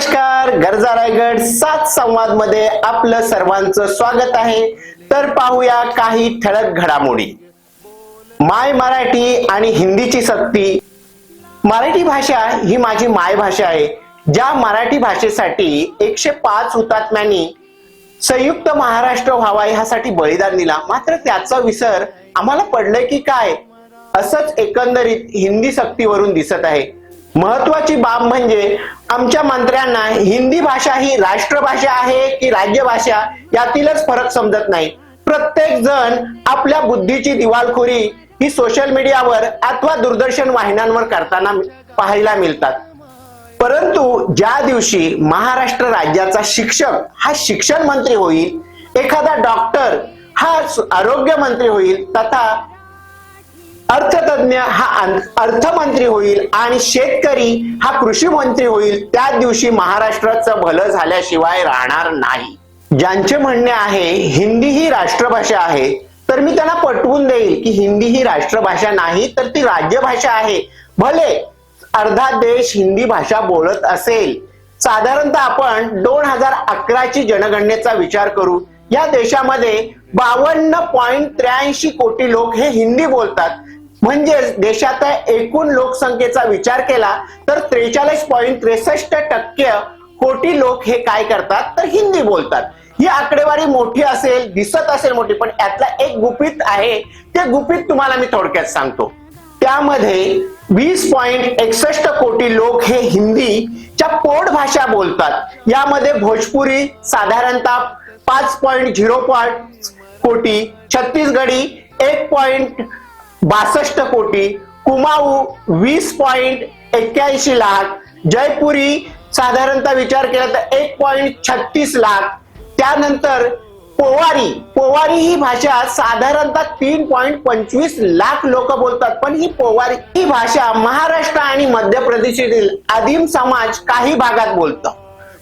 नमस्कार गरजा रायगड सात संवादमध्ये आपलं सर्वांचं स्वागत आहे. तर पाहूया काही ठळक घडामोडी. माय मराठी आणि हिंदीची सक्ती. मराठी भाषा ही माझी मायभाषा आहे. ज्या मराठी भाषेसाठी एकशे पाच हुतात्म्यांनी संयुक्त महाराष्ट्र व्हावा ह्यासाठी बलिदान दिला. मात्र त्याचा विसर आम्हाला पडलंय की काय? असंच एकंदरीत हिंदी सक्तीवरून दिसत आहे. महत्वाची बाब म्हणजे आमच्या मंत्र्यांना हिंदी भाषा ही राष्ट्रभाषा आहे की राज्यभाषा यातीलच फरक समजत नाही. प्रत्येक जण आपल्या बुद्धीची दिवाळखोरी ही सोशल मीडियावर अथवा दूरदर्शन वाहिन्यांवर करताना पाहायला मिळतात. परंतु ज्या दिवशी महाराष्ट्र राज्याचा शिक्षक हा शिक्षण मंत्री होईल एखादा डॉक्टर हा आरोग्य मंत्री होईल तथा अर्थतज्ञ हा अर्थमंत्री होईल आणि शेतकरी हा कृषी मंत्री होईल त्या दिवशी महाराष्ट्राचं भलं झाल्याशिवाय राहणार नाही. ज्यांचे म्हणणे आहे हिंदी ही राष्ट्रभाषा आहे तर मी त्यांना पटवून देईल की हिंदी ही राष्ट्रभाषा नाही तर ती राज्यभाषा आहे. भले अर्धा देश हिंदी भाषा बोलत असेल. साधारणतः आपण दोन हजार अकराची जनगणनेचा विचार करू. या देशामध्ये बावन्न पॉईंट त्र्याऐंशी कोटी लोक हे हिंदी बोलतात. म्हणजेच देशात एकूण लोकसंख्येचा विचार केला तर त्रेचाळीस पॉईंट त्रेसष्ट टक्के कोटी लोक हे काय करतात तर हिंदी बोलतात. ही आकडेवारी मोठी असेल दिसत असेल मोठी पण यातला एक गुपित आहे ते गुपित तुम्हाला मी थोडक्यात सांगतो. त्यामध्ये वीस पॉईंट एकसष्ट कोटी लोक हे हिंदीच्या पोट भाषा बोलतात. यामध्ये भोजपुरी साधारणतः पाच पॉईंट झिरो पॉईंट कोटी छत्तीसगडी एक पॉईंट बासष्ट कोटी. कुमाऊ वीस पॉइंट एक्क्याऐंशी लाख. जयपुरी साधारणतः विचार केला तर एक पॉइंट छत्तीस लाख. त्यानंतर पोवारी. पोवारी ही भाषा साधारणतः तीन पॉईंट पंचवीस लाख लोक बोलतात. पण ही पोवारी ही भाषा महाराष्ट्र आणि मध्य प्रदेशातील आदिम समाज काही भागात बोलतं.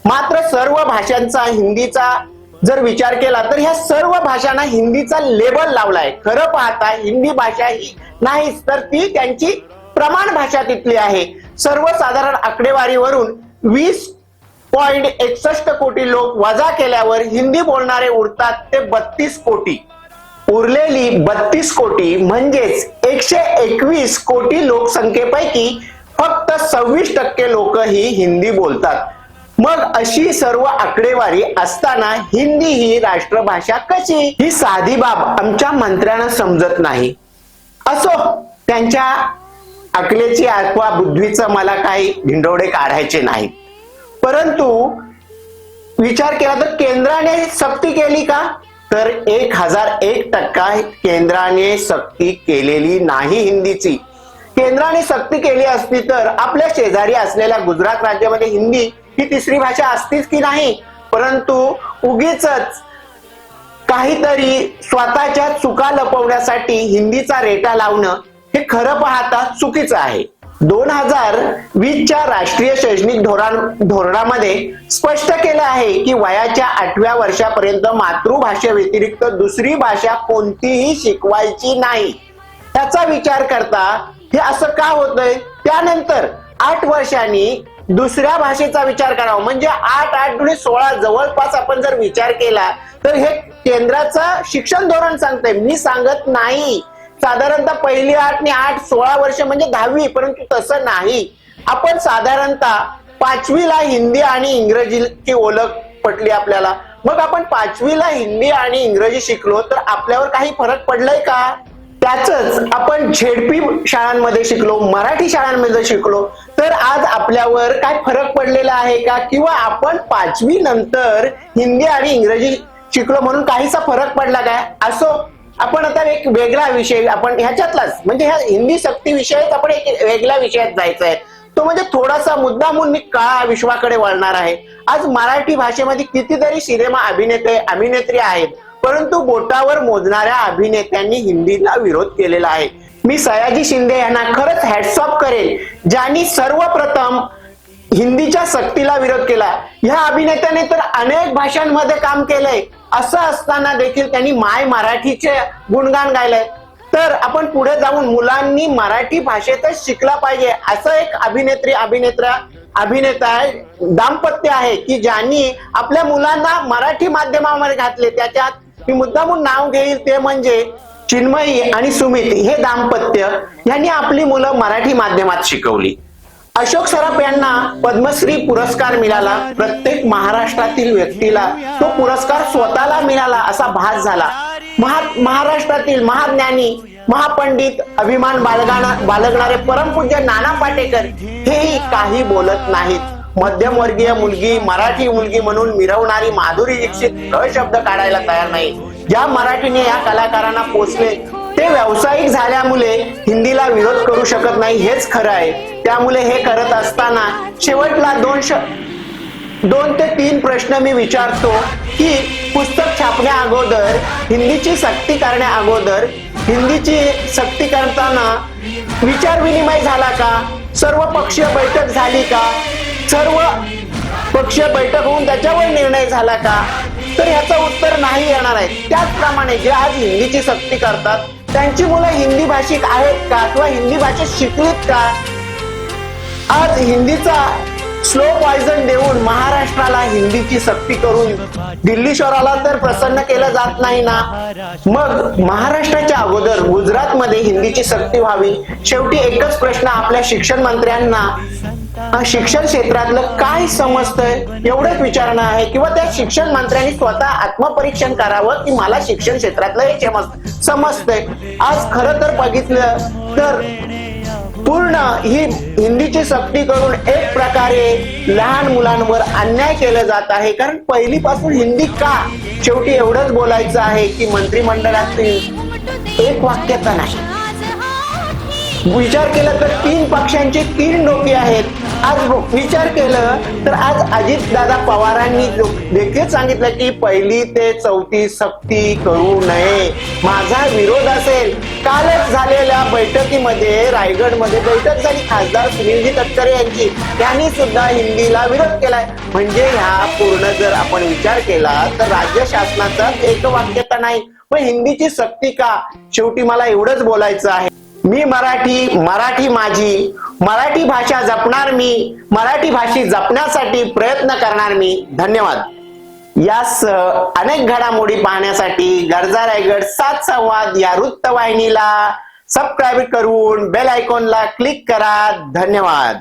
मात्र सर्व भाषांचा हिंदीचा जर विचार केला तर ह्या सर्व भाषांना हिंदीचा लेबल लावलाय. खरं पाहता हिंदी भाषा ही नाहीच तर ती त्यांची प्रमाण भाषा तिथली आहे. सर्वसाधारण आकडेवारीवरून वीस पॉइंट एकसष्ट कोटी लोक वजा केल्यावर हिंदी बोलणारे उरतात ते बत्तीस कोटी. उरलेली बत्तीस कोटी म्हणजेच एकशे एकवीस कोटी लोकसंख्येपैकी फक्त सव्वीस टक्के लोक ही हिंदी बोलतात. मग अशी सर्व आकडेवारी असताना हिंदी ही राष्ट्रभाषा कशी? ही साधी बाब आमच्या मंत्र्यांना समजत नाही. असो त्यांच्या अकलेची अथवा बुद्धीचं मला काही धिंडोडे काढायचे नाही. परंतु विचार केला तर केंद्राने सक्ती केली का? तर एक हजार एक टक्का केंद्राने सक्ती केलेली नाही हिंदीची. केंद्राने सक्ती केली असती तर आपल्या शेजारी असलेल्या गुजरात राज्यामध्ये हिंदी ही तिसरी भाषा असतीच की नाही? परंतु उगीच काहीतरी स्वतःच्या चुका लपवण्यासाठी हिंदीचा रेटा लावणं हे खरं पाहता चुकीचं आहे. दोन हजार वीसच्या राष्ट्रीय शैक्षणिक धोरण धोरणामध्ये स्पष्ट केलं आहे की वयाच्या आठव्या वर्षापर्यंत मातृभाषे व्यतिरिक्त दुसरी भाषा कोणतीही शिकवायची नाही. त्याचा विचार करता हे असं का होतंय? त्यानंतर आठ वर्षांनी दुसऱ्या भाषेचा विचार करावा. म्हणजे आठ आठ दुणे सोळा जवळपास आपण जर विचार केला तर हे केंद्राचं शिक्षण धोरण सांगतंय. मी सांगत नाही. साधारणतः पहिली आठ आणि आठ सोळा वर्ष म्हणजे दहावी परंतु तसं नाही. आपण साधारणतः पाचवीला हिंदी आणि इंग्रजीची ओळख पटली आपल्याला. मग आपण पाचवीला हिंदी आणि इंग्रजी शिकलो तर आपल्यावर काही फरक पडलाय का? त्याच आपण झेडपी शाळांमध्ये शिकलो मराठी शाळांमध्ये शिकलो तर आज आपल्यावर काय फरक पडलेला आहे का? किंवा आपण पाचवी नंतर हिंदी आणि इंग्रजी शिकलो म्हणून काहीसा फरक पडला काय? असो आपण आता एक वेगळा विषय आपण ह्याच्यातलाच म्हणजे ह्या हिंदी सक्ती विषयात आपण एक वेगळ्या विषयात जायचं आहे. तो म्हणजे थोडासा मुद्दामून मी काळा विश्वाकडे वळणार आहे. आज मराठी भाषेमध्ये कितीतरी सिनेमा अभिनेते अभिनेत्री आहेत. परंतु बोटावर मोजणाऱ्या अभिनेत्यांनी हिंदीला विरोध केलेला आहे. मी सयाजी शिंदे यांना खरंच हॅट्सऑफ करेल ज्यांनी सर्वप्रथम हिंदीच्या सक्तीला विरोध केला. ह्या अभिनेत्याने तर अनेक भाषांमध्ये काम केलंय. असं असताना देखील त्यांनी माय मराठीचे गुणगान गायलंय. तर आपण पुढे जाऊन मुलांनी मराठी भाषेतच शिकला पाहिजे असं एक अभिनेत्री अभिनेत्रा अभिनेता आहे दाम्पत्य आहे की ज्यांनी आपल्या मुलांना मराठी माध्यमामध्ये घातले त्याच्यात मी मुद्दामून नाव घेईल ते म्हणजे चिन्मयी आणि सुमित हे दाम्पत्य यांनी आपली मुलं मराठी माध्यमात शिकवली. अशोक सराफ यांना पद्मश्री पुरस्कार मिळाला. प्रत्येक महाराष्ट्रातील व्यक्तीला तो पुरस्कार स्वतःला मिळाला असा भास झाला. महा महाराष्ट्रातील महाज्ञानी महापंडित अभिमान बाळगाणा बाळगणारे परमपूज्य नाना पाटेकर हेही काही बोलत नाहीत. मध्यमवर्गीय मुलगी मराठी मुलगी म्हणून मिरवणारी माधुरी दीक्षित ह शब्द काढायला तयार नाही. ज्या मराठीने या कलाकारांना पोचले ते व्यावसायिक झाल्यामुळे हिंदीला विरोध करू शकत नाही हेच खरं आहे. त्यामुळे हे करत असताना शेवटला दोन श दोन ते तीन प्रश्न मी विचारतो की पुस्तक छापण्या अगोदर हिंदीची सक्ती करण्या अगोदर हिंदीची सक्ती करताना विचार विनिमय झाला का? सर्व पक्षीय बैठक झाली का? सर्व पक्षीय बैठक होऊन त्याच्यावर निर्णय झाला का? तर ह्याचं उत्तर नाही येणार आहे. त्याचप्रमाणे जे आज हिंदीची सक्ती करतात त्यांची मुलं हिंदी भाषिक आहेत का किंवा हिंदी भाषेत शिकलीत का? आज हिंदीचा स्लो पॉयझन देऊन महाराष्ट्राला हिंदीची सक्ती करून दिल्ली शहराला तर प्रसन्न केलं जात नाही ना? मग महाराष्ट्राच्या अगोदर गुजरात मध्ये हिंदीची सक्ती व्हावी? शेवटी एकच प्रश्न आपल्या शिक्षण मंत्र्यांना शिक्षण क्षेत्रातलं काय समजतंय? एवढंच विचारणं आहे. किंवा त्या शिक्षण मंत्र्यांनी स्वतः आत्मपरीक्षण करावं की मला शिक्षण क्षेत्रातलं हे समजतंय. आज खरं तर बघितलं तर पूर्ण ही हिंदीची सक्ती करून एक प्रकारे लहान मुलांवर अन्याय केलं जात आहे. कारण पहिलीपासून हिंदी का? शेवटी एवढंच बोलायचं आहे की मंत्रिमंडळातील एक वाक्यता नाही. विचार केला तर तीन पक्षांची तीन डोके आहेत. आज हो, विचार केलं तर आज अजित दादा पवारांनी देखील सांगितलं की पहिली ते चौथी सक्ती करू नये. माझा विरोध असेल. कालच झालेल्या बैठकीमध्ये रायगडमध्ये बैठक झाली. खासदार सुनीलजी तटकरे यांची. त्यांनी सुद्धा हिंदीला विरोध केलाय. म्हणजे ह्या पूर्ण जर आपण विचार केला तर राज्य शासनाचा एक वाक्यता नाही. पण हिंदीची सक्ती का? शेवटी मला एवढंच बोलायचं आहे. मी मराठी मराठी माझी मराठी भाषा जपणार मी मराठी भाषी जपण्यासाठी प्रयत्न करणार मी. धन्यवाद. यास अनेक घडामोडी पाहण्यासाठी गरजा रायगड सात संवाद या वृत्तवाहिनीला सबस्क्राईब करून बेल आयकॉनला क्लिक करा. धन्यवाद.